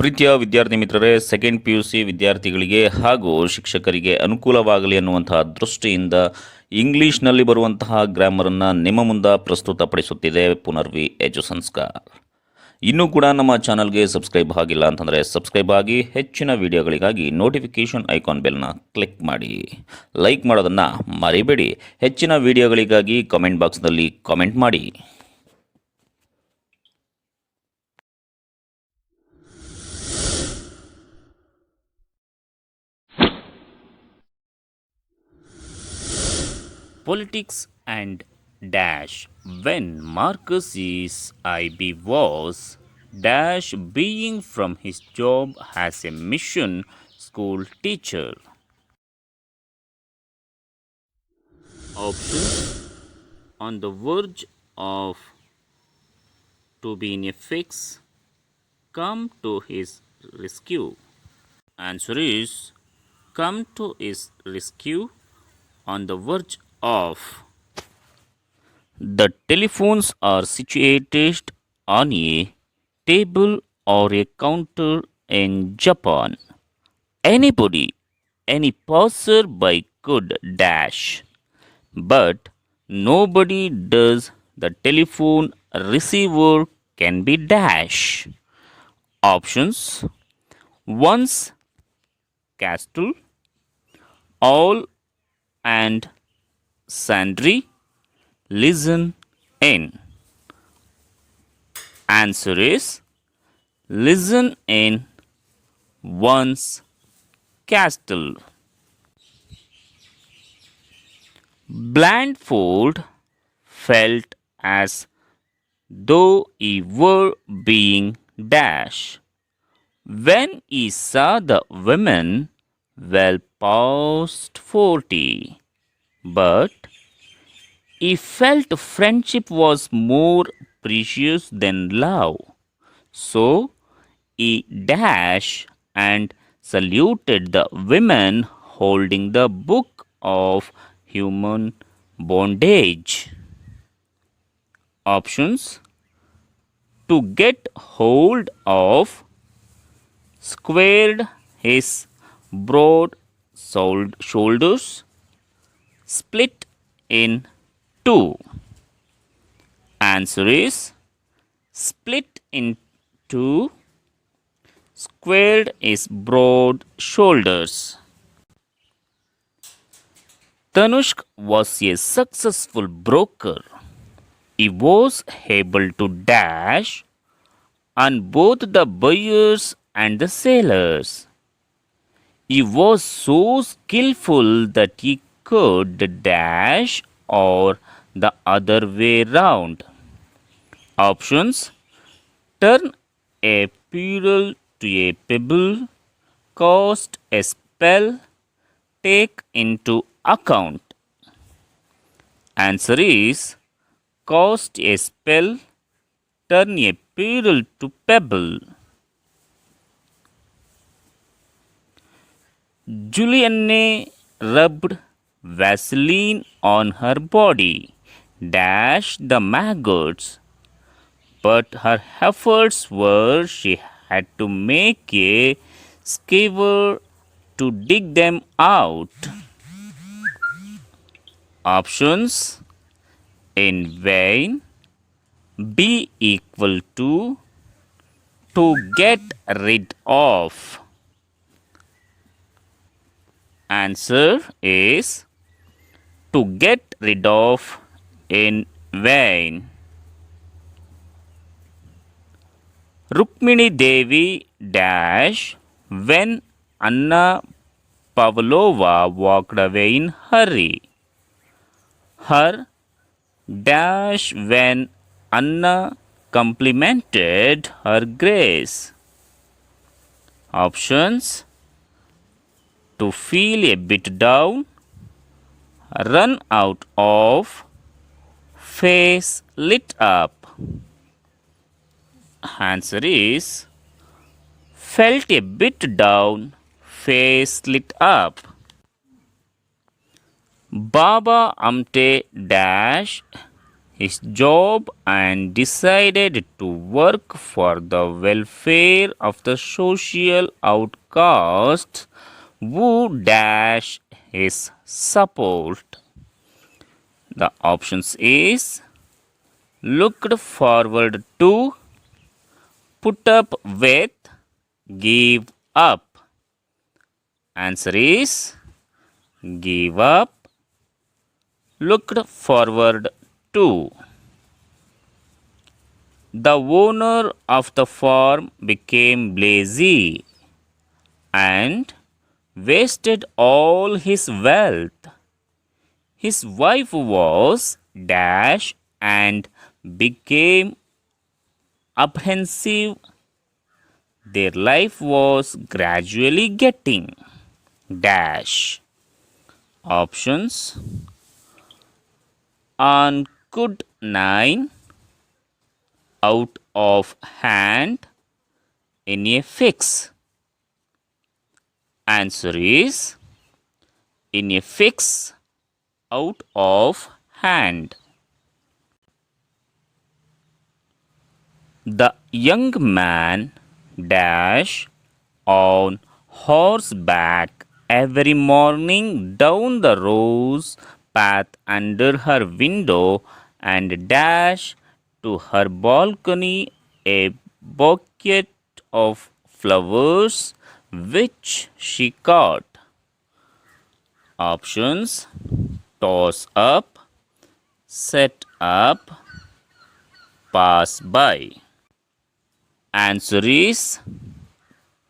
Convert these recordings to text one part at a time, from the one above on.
ಪ್ರೀತಿಯ ವಿದ್ಯಾರ್ಥಿ ಮಿತ್ರರೇ ಸೆಕೆಂಡ್ ಪಿ ಯು ಸಿ ವಿದ್ಯಾರ್ಥಿಗಳಿಗೆ ಹಾಗೂ ಶಿಕ್ಷಕರಿಗೆ ಅನುಕೂಲವಾಗಲಿ ಅನ್ನುವಂತಹ ದೃಷ್ಟಿಯಿಂದ ಇಂಗ್ಲೀಷ್ನಲ್ಲಿ ಬರುವಂತಹ ಗ್ರಾಮರನ್ನು ನಿಮ್ಮ ಮುಂದೆ ಪ್ರಸ್ತುತಪಡಿಸುತ್ತಿದೆ ಪುನರ್ವಿ ಎಜು ಸಂಸ್ಕಾರ್. ಇನ್ನೂ ಕೂಡ ನಮ್ಮ ಚಾನಲ್ಗೆ ಸಬ್ಸ್ಕ್ರೈಬ್ ಆಗಿಲ್ಲ ಅಂತಂದರೆ ಸಬ್ಸ್ಕ್ರೈಬ್ ಆಗಿ ಹೆಚ್ಚಿನ ವಿಡಿಯೋಗಳಿಗಾಗಿ ನೋಟಿಫಿಕೇಷನ್ ಐಕಾನ್ ಬೆಲ್ನ ಕ್ಲಿಕ್ ಮಾಡಿ. ಲೈಕ್ ಮಾಡೋದನ್ನು ಮರಿಬೇಡಿ. ಹೆಚ್ಚಿನ ವಿಡಿಯೋಗಳಿಗಾಗಿ ಕಾಮೆಂಟ್ ಬಾಕ್ಸ್ನಲ್ಲಿ ಕಾಮೆಂಟ್ ಮಾಡಿ. Politics and dash when Marcus is IB was dash being from his job as a mission school teacher. Options on the verge of to be in a fix come to his rescue. Answer is come to his rescue on the verge of. The telephones are situated on a table or a counter in Japan. Anybody, any passerby could dash, but nobody does the telephone receiver can be dash. Options once castle, all and sundry listen in. Answer is listen in once castle. Blandfold felt as though he were being dashed. when he saw the women well past forty. But he felt friendship was more precious than love. So he dashed and saluted the women holding the book of human bondage. Options to get hold of squared his broad shoulders split in two. Answer is split into. Squared is broad shoulders. Tanushk was a successful broker. He was able to dash on both the buyers and the sellers. He was so skillful that he could dash or the other way round. Options Turn a pearl to a pebble, cast a spell, take into account. Answer is cast a spell, turn a pearl to pebble. Julianne rubbed Vaseline on her body, dashed the maggots, but her efforts were she had to make a skewer to dig them out. Options in vain be equal to to get rid of. Answer is to get rid of in vain. Rukmini Devi dash when Anna Pavlova walked away in hurry. Her dash when Anna complimented her grace. Options to feel a bit down, run out of, face lit up. Answer is felt a bit down, face lit up. Baba Amte dash his job and decided to work for the welfare of the social outcasts who dash his support. The options is looked forward to, put up with, give up. Answer is give up, looked forward to. The owner of the farm became lazy and wasted all his wealth. His wife was dash and became apprehensive. Their life was gradually getting dash. Options on could nine out of hand in a fix. Answer is in a fix out of hand. The young man dash on horseback every morning down the rose path under her window and dash to her balcony a bouquet of flowers which she caught. Options toss up, set up, pass by. Answer is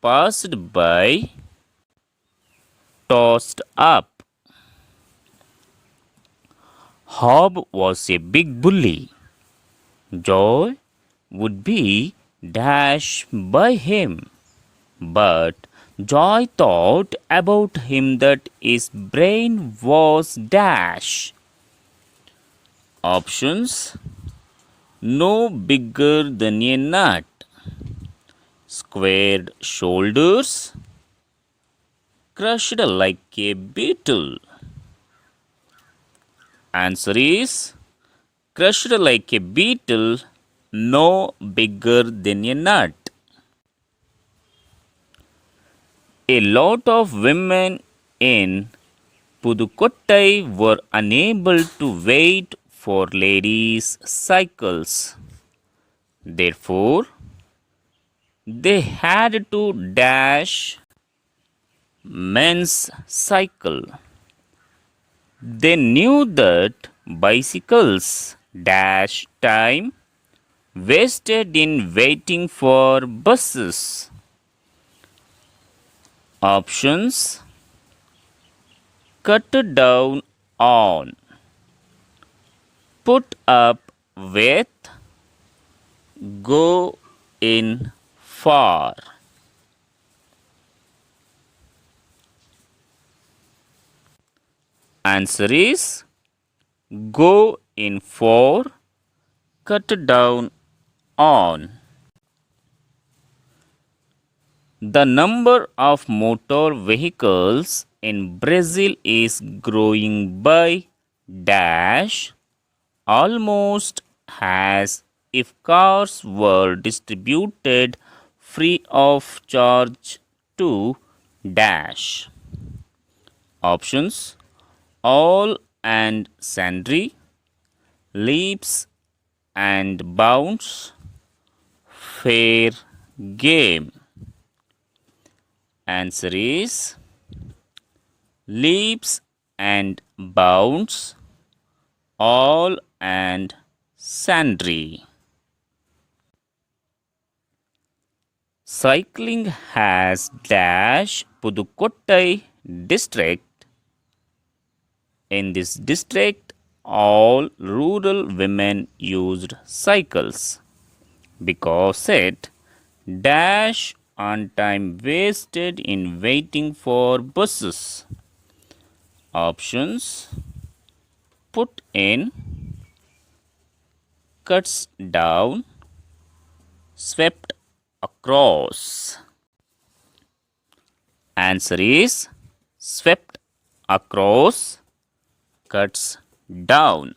passed by, tossed up. Hob was a big bully. Joy would be dashed by him. But Joy thought about him that his brain was dash. Options No bigger than a nut. Squared shoulders. Crushed like a beetle. Answer is crushed like a beetle, no bigger than a nut. A lot of women in Pudukottai were unable to wait for ladies' cycles. Therefore, they had to dash men's cycle. They knew that bicycles dash time wasted in waiting for buses. Options Cut down on, put up with, go in far. Answer is go in for, cut down on. The number of motor vehicles in Brazil is growing by dash almost as if cars were distributed free of charge to dash. Options all and sundry, leaps and bounds, fair game. Answer is leaps and bounds, all and sundry. Cycling has dash Pudukottai district in this district, all rural women used cycles because it dash on time wasted in waiting for buses. Options put in, cuts down, swept across. Answer is swept across cuts down.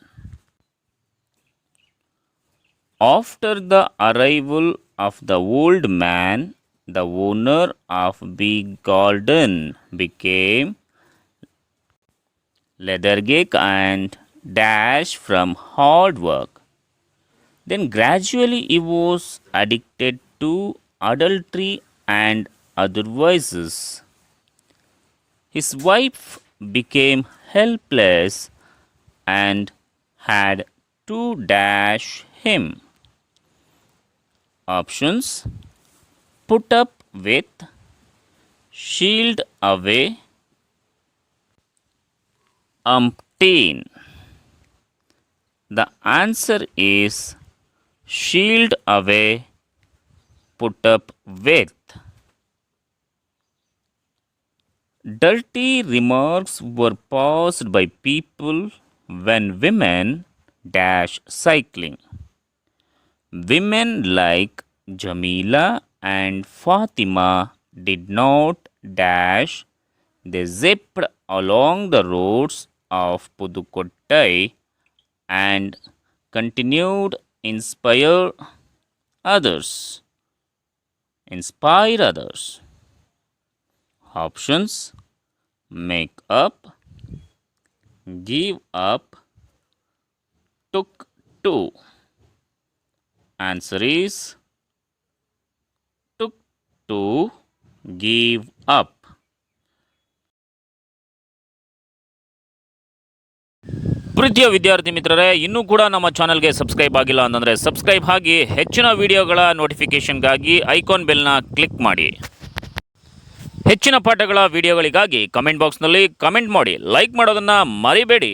After the arrival of the old man, the owner of Big Garden became lethargic and dash from hard work. Then gradually he was addicted to adultery and other vices. His wife became helpless and had to dash him. Options Put up with, shield away, umpteen. The answer is shield away, put up with. Dirty remarks were passed by people when women dash cycling. Women like Jamila and Fatima did not dash, they zipped along the roads of Pudukottai and continued inspire others. Inspire others. Options make up, give up, took to. Answer is to give up. ಪ್ರೀತಿಯ ವಿದ್ಯಾರ್ಥಿ ಮಿತ್ರರೇ, ಇನ್ನೂ ಕೂಡ ನಮ್ಮ ಚಾನಲ್ಗೆ subscribe ಆಗಿಲ್ಲ ಅಂತಂದರೆ subscribe ಆಗಿ ಹೆಚ್ಚಿನ ವಿಡಿಯೋಗಳ ನೋಟಿಫಿಕೇಷನ್ಗಾಗಿ ಐಕಾನ್ ಬೆಲ್ನ ಕ್ಲಿಕ್ ಮಾಡಿ. ಹೆಚ್ಚಿನ ಪಾಠಗಳ ವಿಡಿಯೋಗಳಿಗಾಗಿ ಕಮೆಂಟ್ ಬಾಕ್ಸ್ನಲ್ಲಿ ಕಮೆಂಟ್ ಮಾಡಿ. ಲೈಕ್ ಮಾಡೋದನ್ನು ಮರಿಬೇಡಿ.